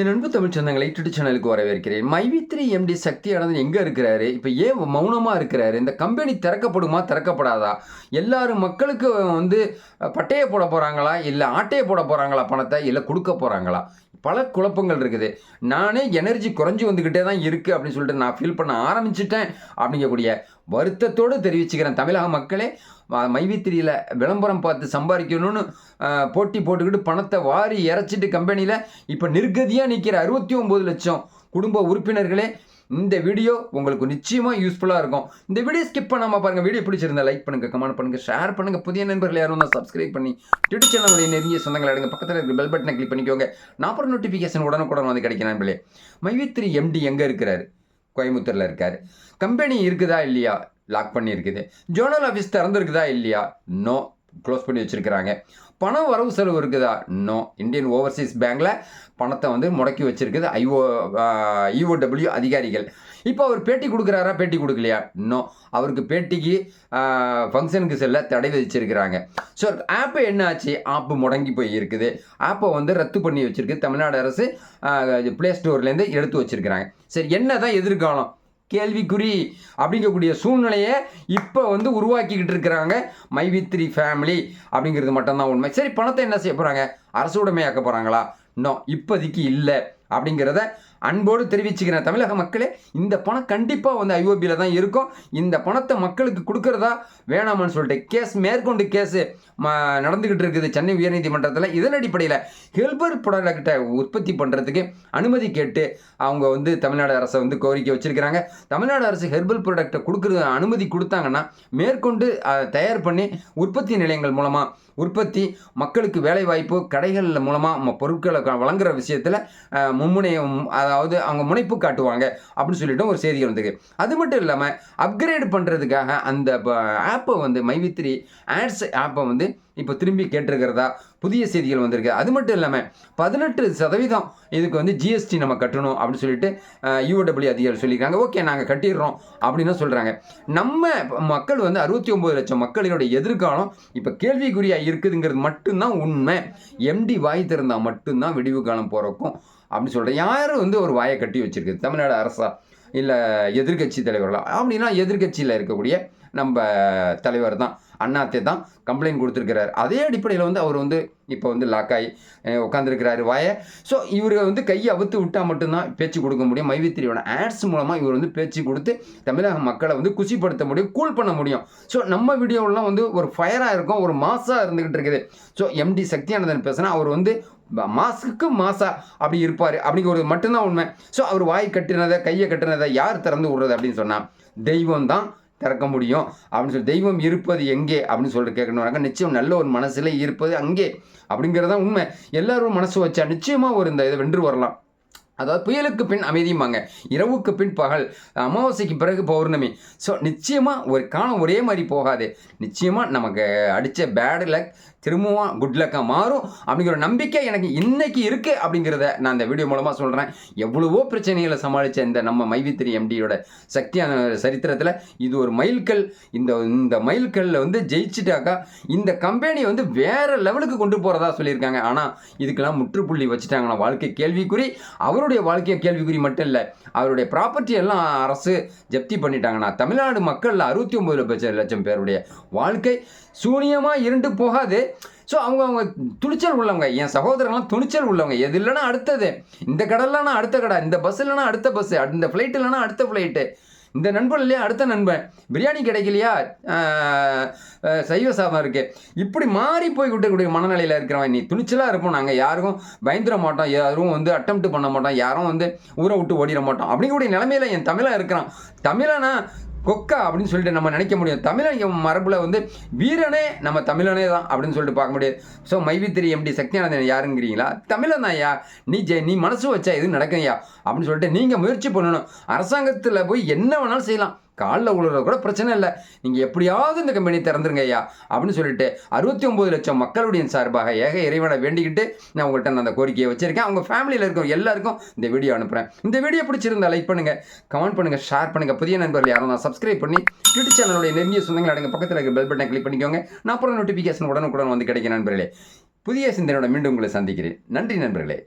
என் அன்பு தமிழ் சொந்தங்களை யூடியூப் சேனலுக்கு வரவேற்கிறேன். மைவித்ரி எம்டி சக்தி எங்கே இருக்கிறாரு? இப்போ ஏன் மௌனமாக இருக்கிறாரு? இந்த கம்பெனி திறக்கப்படுமா திறக்கப்படாதா? எல்லாரும் மக்களுக்கு வந்து பட்டையை போட போகிறாங்களா இல்லை ஆட்டையை போட போகிறாங்களா பணத்தை? இல்லை கொடுக்க போகிறாங்களா பல குழப்பங்கள் இருக்குது. நானே எனர்ஜி குறைஞ்சி வந்துக்கிட்டே தான் இருக்குது அப்படின்னு சொல்லிட்டு நான் ஃபீல் பண்ண ஆரம்பிச்சிட்டேன். அப்படிங்கக்கூடிய வருத்தத்தோடு தெரிவிச்சுக்கிறேன். தமிழக மக்களே மைவித்திரியில் விளம்பரம் பார்த்து சம்பாதிக்கணும்னு போட்டி போட்டுக்கிட்டு பணத்தை வாரி இறச்சிட்டு கம்பெனியில் இப்போ நிர்கதியாக நிற்கிற அறுபத்தி ஒம்பது லட்சம் குடும்ப உறுப்பினர்களே இந்த வீடியோ உங்களுக்கு நிச்சயமாக யூஸ்ஃபுல்லாக இருக்கும். இந்த வீடியோ ஸ்கிப் பண்ணாமல் பாருங்கள் வீடியோ பிடிச்சிருந்தா லைக் பண்ணுங்கள் கமெண்ட் பண்ணுங்கள் ஷேர் பண்ணுங்கள் புதிய நண்பர்கள் யாரும் தான் சப்ஸ்கிரைப் பண்ணி ட்விட்டர் சேனலுடைய நெருங்கிய சொந்தங்கள் எடுங்க. பக்கத்தில் இருக்கிற பெல் பட்டனை கிளிக் பண்ணிக்கோங்க. நாற்பது நோட்டிஃபிகேஷன் உடனுக்குடன் வந்து கிடைக்கும் நண்பர்களே. மைவித்ரி எம்டி எங்கே இருக்கிறாரு? கோயம்புத்தூரில் இருக்கார். கம்பெனி இருக்குதா இல்லையா? லாக் பண்ணியிருக்குது. ஜோனல் ஆஃபீஸ் திறந்துருக்குதா இல்லையா? நோ க்ளோஸ் பண்ணி வச்சுருக்கிறாங்க. பணம் வரவு செலவு இருக்குதா? நோ இந்தியன் ஓவர்சீஸ் பேங்க்கில் பணத்தை வந்து முடக்கி வச்சிருக்குது. ஐஓ இஓடபிள்யூ அதிகாரிகள். இப்போ அவர் பேட்டி கொடுக்குறாரா? பேட்டி கொடுக்கலையா? இன்னும் அவருக்கு பேட்டிக்கு ஃபங்க்ஷனுக்கு செல்ல தடை விதிச்சிருக்கிறாங்க. ஸோ ஆப்பு என்ன ஆச்சு ஆப்பு முடங்கி போய் இருக்குது. ஆப்பை வந்து ரத்து பண்ணி வச்சுருக்கு. தமிழ்நாடு அரசு ப்ளே ஸ்டோர்லேருந்து எடுத்து வச்சிருக்கிறாங்க. சரி என்ன தான் எதிர்காலம்? கேள்விக்குறி அப்படிங்கக்கூடிய சூழ்நிலையை இப்போ வந்து உருவாக்கிக்கிட்டு இருக்கிறாங்க. மைவி த்ரீ ஃபேமிலி அப்படிங்கிறது மட்டும்தான் உண்மை. சரி பணத்தை என்ன செய்ய போகிறாங்க அரசு உடைமையாக்க போகிறாங்களா இன்னும் இப்போதைக்கு இல்லை அப்படிங்கிறத அன்போடு தெரிவிச்சுக்கிறேன் தமிழக மக்களே இந்த பணம் கண்டிப்பாக வந்து ஐஓபியில் தான் இருக்கும். இந்த பணத்தை மக்களுக்கு கொடுக்கறதா வேணாமான்னு சொல்லிட்டு கேஸ் மேற்கொண்டு கேஸு நடந்துக்கிட்டு இருக்குது சென்னை உயர்நீதிமன்றத்தில். இதன் அடிப்படையில் ஹெல்பர் ப்ராடக்டை உற்பத்தி பண்ணுறதுக்கு அனுமதி கேட்டு அவங்க வந்து தமிழ்நாடு அரசை வந்து கோரிக்கை வச்சிருக்கிறாங்க. தமிழ்நாடு அரசு ஹெர்பல் ப்ராடக்டை கொடுக்குறது அனுமதி கொடுத்தாங்கன்னா மேற்கொண்டு அதை தயார் பண்ணி உற்பத்தி நிலையங்கள் மூலமாக உற்பத்தி மக்களுக்கு வேலைவாய்ப்பு கடைகள் மூலமாக பொருட்களை வழங்குற விஷயத்தில் மும்முனையம் அதாவது அவங்க முனைப்பு காட்டுவாங்க அப்படின்னு சொல்லிட்டு ஒரு செய்தி வந்தது அது மட்டும் இல்லாமல் அப்கிரேட் பண்ணுறதுக்காக அந்த ஆப்பை வந்து மைவித்ரி ஆட்ஸ் ஆப்பை வந்து இப்போ திரும்பி கேட்டிருக்கிறதா? புதிய செய்திகள் வந்திருக்கு. அது மட்டும் இல்லாமல் பதினெட்டு சதவீதம் இதுக்கு வந்து ஜிஎஸ்டி நம்ம கட்டணும் அப்படின்னு சொல்லிட்டு யூடபிள்யூ அதிகாரி சொல்லியிருக்காங்க. ஓகே நாங்கள் கட்டிடுறோம் அப்படின்னு சொல்கிறாங்க நம்ம மக்கள் வந்து அறுபத்தி ஒம்பது லட்சம் மக்களினுடைய எதிர்காலம் இப்போ கேள்விக்குறியாக இருக்குதுங்கிறது மட்டும்தான் உண்மை. எம்டி வாய் திறந்தால் மட்டும்தான் விடிவு காலம் போகிறக்கும் அப்படின்னு சொல்கிறேன் யாரும் வந்து ஒரு வாயை கட்டி வச்சிருக்குது? தமிழ்நாடு அரசா? இல்லை எதிர்க்கட்சி தலைவர்களா? அப்படின்னா எதிர்க்கட்சியில் இருக்கக்கூடிய நம்ம தலைவர் தான் அண்ணாத்தே தான் கம்ப்ளைண்ட் கொடுத்துருக்கிறார். அதே அடிப்படையில் வந்து அவர் வந்து இப்போ வந்து லாக் ஆகி உட்காந்துருக்கிறாரு வாயை. ஸோ இவர் வந்து கையை அவுத்து விட்டால் மட்டும்தான் பேச்சு கொடுக்க முடியும் மைவித்திரியோட ஆட்ஸ் மூலமாக இவர் வந்து பேச்சு கொடுத்து தமிழக மக்களை வந்து குஷிப்படுத்த முடியும் கூல் பண்ண முடியும். ஸோ நம்ம வீடியோவெலாம் வந்து ஒரு ஃபயராக இருக்கும் ஒரு மாசாக இருந்துக்கிட்டு இருக்குது. ஸோ எம்டி சக்தியானந்தன் பேசுனா அவர் வந்து மாசுக்கு மாசா அப்படி இருப்பார் அப்படிங்கிறது மட்டும்தான் உண்மை. ஸோ அவர் வாய் கட்டினதை கையை கட்டினதை யார் திறந்து விடுறது அப்படின்னு சொன்னால் தெய்வம் தான் திறக்க முடியும். அப்படின்னு சொல்லி தெய்வம் இருப்பது எங்கே? அப்படின்னு சொல்லிட்டு கேட்கணும்னாக்க நிச்சயம் நல்ல ஒரு மனசில் இருப்பது அங்கே. அப்படிங்கிறது தான் உண்மை. எல்லாரும் மனசு வச்சா நிச்சயமாக ஒரு இந்த இதை வென்று வரலாம். அதாவது புயலுக்கு பின் அமைதியுமாங்க இரவுக்கு பின் பகல். அமாவாசைக்கு பிறகு பௌர்ணமி. ஸோ நிச்சயமாக ஒரு காலம் ஒரே மாதிரி போகாது. நிச்சயமாக நமக்கு அடித்த பேட் லக் திரும்பவும் குட் லக்காக மாறும் அப்படிங்கிற நம்பிக்கை எனக்கு இன்னைக்கு இருக்குது அப்படிங்கிறத நான் இந்த வீடியோ மூலமாக சொல்கிறேன் எவ்வளவோ பிரச்சனைகளை சமாளித்த இந்த நம்ம மைவித்திரி எம்டியோட சக்தியான சரித்திரத்தில் இது ஒரு மைல்கல். இந்த இந்த மைல்கல்ல வந்து ஜெயிச்சுட்டாக்கா இந்த கம்பெனி வந்து வேறு லெவலுக்கு கொண்டு போகிறதா சொல்லியிருக்காங்க. ஆனால் இதுக்கெல்லாம் முற்றுப்புள்ளி வச்சுட்டாங்கன்னா வாழ்க்கை கேள்விக்குறி. அவருடைய வாழ்க்கையை கேள்விக்குறி மட்டும் இல்லை அவருடைய ப்ராப்பர்ட்டி எல்லாம் அரசு ஜப்தி பண்ணிட்டாங்கன்னா தமிழ்நாடு மக்களில் அறுபத்தி ஒம்பது லட்சம் லட்சம் பேருடைய வாழ்க்கை சூனியமாக இருண்டு போகாது. ஸோ அவங்க அவங்க துணிச்சல் உள்ளவங்க என் சகோதரங்களாம் துணிச்சல் உள்ளவங்க. எது இல்லைன்னா அடுத்தது. இந்த கடல்லனா அடுத்த கடை இந்த பஸ் இல்லைனா அடுத்த பஸ் இந்த ஃப்ளைட் இல்லைனா அடுத்த ஃப்ளைட்டு இந்த நண்பன் இல்லையா அடுத்த நண்பன். பிரியாணி கிடைக்கலையா? சைவ சாதம் இருக்குது இப்படி மாறி போய் விட்டக்கூடிய மனநிலையில் இருக்கிறவன் நீ துணிச்சலாக இருப்போம். நாங்கள் யாருக்கும் பயந்துட மாட்டோம். யாரும் வந்து அட்டம் பண்ண மாட்டோம். யாரும் வந்து ஊரை விட்டு ஓடிட மாட்டோம். அப்படிங்கக்கூடிய நிலமையில என் தமிழாக இருக்கிறான். தமிழனா கொக்கா அப்படின்னு சொல்லிட்டு நம்ம நினைக்க முடியும். தமிழன் மரபில் வந்து வீரனே நம்ம தமிழனே தான் அப்படின்னு சொல்லிட்டு பார்க்க முடியாது ஸோ மைவித்திரி எம்டி சக்தியானந்தன் யாருங்கிறீங்களா? தமிழன் தான் ஐயா. நீ ஜெய் நீ மனசு வச்சா எதுவும் நடக்கும்யா அப்படின்னு சொல்லிட்டு நீங்கள் முயற்சி பண்ணணும். அரசாங்கத்தில் போய் என்ன வேணாலும் செய்யலாம். காலில் உழுறது கூட பிரச்சனை இல்லை. நீங்கள் எப்படியாவது இந்த கம்பெனி திறந்துருங்க ஐயா அப்படின்னு சொல்லிட்டு அறுபத்தி ஒம்பது லட்சம் மக்களுடைய சார்பாக ஏக இறைவனை வேண்டிக்கிட்டு நான் உங்கள்கிட்ட நான் அந்த கோரிக்கையை வச்சுருக்கேன். அவங்க ஃபேமிலியில் இருக்க எல்லாருக்கும் இந்த வீடியோ அனுப்புகிறேன் இந்த வீடியோ பிடிச்சிருந்தா லைக் பண்ணுங்கள் கமெண்ட் பண்ணுங்கள் ஷேர் பண்ணுங்கள் புதிய நண்பர்கள் யாரும் நான் சப்ஸ்கிரைப் பண்ணி யூடியூப் சேனலுடைய நெருங்கிய சொந்தங்கள் அடங்க பக்கத்தில் இருக்க பெல் பட்டனை கிளிக் பண்ணிக்கோங்க. நான் அப்புறம் நோட்டிஃபிகேஷன் உடனுக்குடன் வந்து கிடைக்கும் நண்பர்களே. புதிய சிந்தனையோட மீண்டும் உங்களை சந்திக்கிறேன். நன்றி நண்பர்களே.